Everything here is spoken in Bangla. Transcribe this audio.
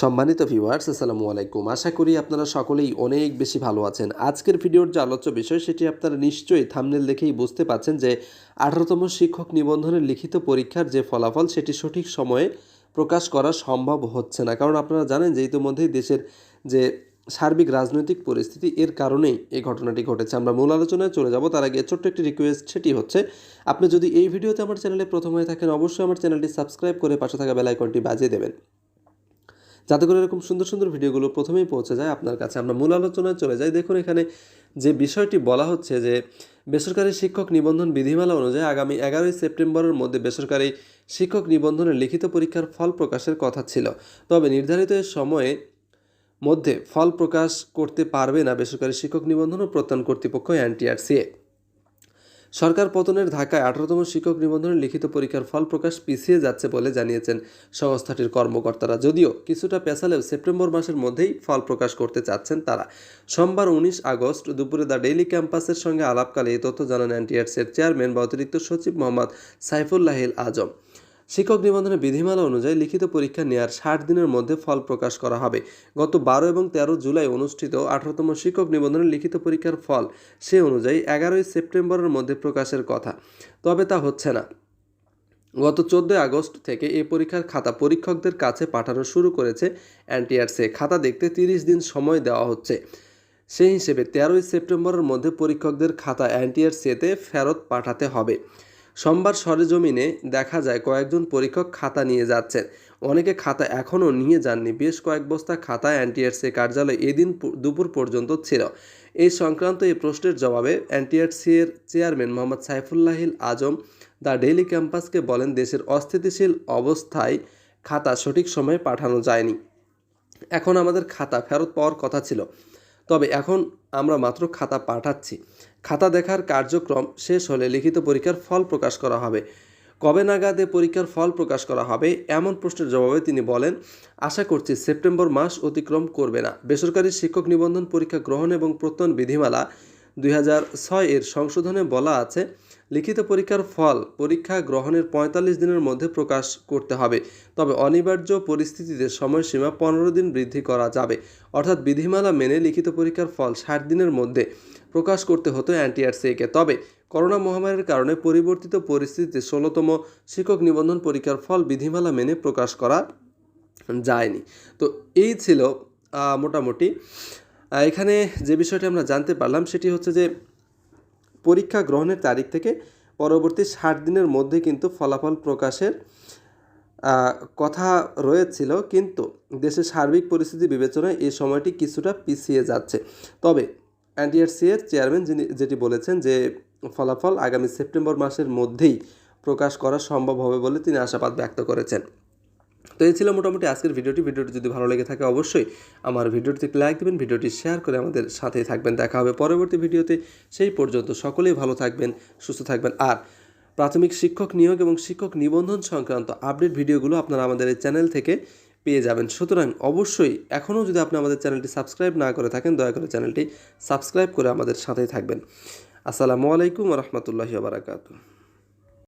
সম্মানিত ভিউয়ার্স আসসালামু আলাইকুম। আশা করি আপনারা সকলেই অনেক বেশি ভালো আছেন। আজকের ভিডিওর যে আলোচ্য বিষয়, সেটি আপনারা নিশ্চয়ই থামনেল দেখেই বুঝতে পাচ্ছেন যে, আঠারোতম শিক্ষক নিবন্ধনের লিখিত পরীক্ষার যে ফলাফল, সেটি সঠিক সময়ে প্রকাশ করা সম্ভব হচ্ছে না। কারণ আপনারা জানেন যে, ইতিমধ্যেই দেশের যে সার্বিক রাজনৈতিক পরিস্থিতি, এর কারণেই এই ঘটনাটি ঘটেছে। আমরা মূল আলোচনায় চলে যাব। তার আগে ছোট্ট একটি রিকোয়েস্ট সেটি হচ্ছে, আপনি যদি এই ভিডিওতে আমার চ্যানেলে প্রথম হয়ে থাকেন, অবশ্যই আমার চ্যানেলটি সাবস্ক্রাইব করে পাশে থাকা বেল আইকনটি বাজিয়ে দেবেন। যাতে করে এরকম সুন্দর সুন্দর ভিডিওগুলো প্রথমেই পৌঁছে যায় আপনার কাছে। আমরা মূল আলোচনায় চলে যাই। দেখুন এখানে যে বিষয়টি বলা হচ্ছে যে, বেসরকারি শিক্ষক নিবন্ধন বিধিমালা অনুযায়ী আগামী এগারোই সেপ্টেম্বরের মধ্যে বেসরকারি শিক্ষক নিবন্ধনের লিখিত পরীক্ষার ফল প্রকাশের কথা ছিল। তবে নির্ধারিত সময়ে মধ্যে ফল প্রকাশ করতে পারবে না বেসরকারি শিক্ষক নিবন্ধন ও প্রত্যয়ন কর্তৃপক্ষ এনটিআরসিএ। সরকার পতনের ধাক্কায় আঠারোতম শিক্ষক নিবন্ধনের লিখিত পরীক্ষার ফল প্রকাশ পিছিয়ে যাচ্ছে বলে জানিয়েছেন সংস্থাটির কর্মকর্তারা। যদিও কিছুটা পেছালেও সেপ্টেম্বর মাসের মধ্যেই ফল প্রকাশ করতে চাচ্ছেন তারা। সোমবার উনিশ আগস্ট দুপুরে দ্য ডেইলি ক্যাম্পাসের সঙ্গে আলাপকালে এই তথ্য জানান এনটিআরসির চেয়ারম্যান বা অতিরিক্ত সচিব মোহাম্মদ সাইফুল্লাহিল আজম। শিক্ষক নিবন্ধনের বিধিমালা অনুযায়ী লিখিত পরীক্ষা নেওয়ার ষাট দিনের মধ্যে ফল প্রকাশ করা হবে। গত বারো এবং তেরো জুলাই অনুষ্ঠিত আঠারোতম শিক্ষক নিবন্ধনের লিখিত পরীক্ষার ফল সে অনুযায়ী এগারোই সেপ্টেম্বরের মধ্যে প্রকাশের কথা। তবে তা হচ্ছে না। গত চোদ্দোই আগস্ট থেকে এ পরীক্ষার খাতা পরীক্ষকদের কাছে পাঠানো শুরু করেছে এনটিআরসি খাতা দেখতে তিরিশ দিন সময় দেওয়া হচ্ছে। সেই হিসেবে তেরোই সেপ্টেম্বরের মধ্যে পরীক্ষকদের খাতা এনটিআরসিতে ফেরত পাঠাতে হবে। সোমবার সরেজমিনে দেখা যায় কয়েকজন পরীক্ষক খাতা নিয়ে যাচ্ছেন। অনেকে খাতা এখনও নিয়ে যাননি। বেশ কয়েক বস্তা খাতা এনটিআরসি কার্যালয় এদিন দুপুর পর্যন্ত ছিল। এই সংক্রান্ত এই প্রশ্নের জবাবে এনটিআরসি এর chairman Mohammad Saifullahil Azam the daily ক্যাম্পাসকে বলেন, দেশের অস্থিতিশীল অবস্থায় খাতা সঠিক সময়ে পাঠানো যায়নি। এখন আমাদের খাতা ফেরত পাওয়ার কথা ছিল। তবে এখন আমরা মাত্র খাতা পাঠাচ্ছি। খাতা দেখার কার্যক্রম শেষ হলে লিখিত পরীক্ষার ফল প্রকাশ করা হবে। কবে নাগাদে পরীক্ষার ফল প্রকাশ করা হবে, এমন প্রশ্নের জবাবে তিনি বলেন, আশা করছি সেপ্টেম্বর মাস অতিক্রম করবে না। বেসরকারি শিক্ষক নিবন্ধন পরীক্ষা গ্রহণ এবং প্রত্যয়ন বিধিমালা দুই হাজার ছয় এর সংশোধনে বলা আছে লিখিত পরীক্ষার ফল পরীক্ষা গ্রহণের পঁয়তাল্লিশ দিনের মধ্যে প্রকাশ করতে হবে। তবে অনিবার্য পরিস্থিতিতে সময়সীমা পনেরো দিন বৃদ্ধি করা যাবে। অর্থাৎ বিধিমালা মেনে লিখিত পরীক্ষার ফল ষাট দিনের মধ্যে প্রকাশ করতে হতো এনটিআরসিকে তবে করোনা মহামারীর কারণে পরিবর্তিত পরিস্থিতিতে ষোলোতম শিক্ষক নিবন্ধন পরীক্ষার ফল বিধিমালা মেনে প্রকাশ করা যায়নি। তো এই ছিল মোটামুটি। এখানে যে বিষয়টি আমরা জানতে পারলাম সেটি হচ্ছে যে পরীক্ষা গ্রহণের তারিখ থেকে পরবর্তী ষাট দিনের মধ্যে কিন্তু ফলাফল প্রকাশের কথা রয়েছিল। কিন্তু দেশের সার্বিক পরিস্থিতি বিবেচনায় এই সময়টি কিছুটা পিছিয়ে যাচ্ছে। তবে এনটিআরসি এর চেয়ারম্যান যিনি, যেটি বলেছেন যে ফলাফল আগামী সেপ্টেম্বর মাসের মধ্যেই প্রকাশ করা সম্ভব হবে বলে তিনি আশাবাদ ব্যক্ত করেছেন। তো এই ছিল মোটামুটি আজকের ভিডিওটি। ভিডিওটি যদি ভালো লেগে থাকে অবশ্যই আমার ভিডিওটি লাইক দেবেন, ভিডিওটি শেয়ার করে আমাদের সাথেই থাকবেন। দেখা হবে পরবর্তী ভিডিওতে। সেই পর্যন্ত সকলেই ভালো থাকবেন, সুস্থ থাকবেন। আর প্রাথমিক শিক্ষক নিয়োগ এবং শিক্ষক নিবন্ধন সংক্রান্ত আপডেট ভিডিওগুলো আপনারা আমাদের এই চ্যানেল থেকে পেয়ে যাবেন। সুতরাং অবশ্যই এখনও যদি আপনি আমাদের চ্যানেলটি সাবস্ক্রাইব না করে থাকেন, দয়া করে চ্যানেলটি সাবস্ক্রাইব করে আমাদের সাথেই থাকবেন। আসসালামু আলাইকুম রহমতুল্লাহি বারাকাতু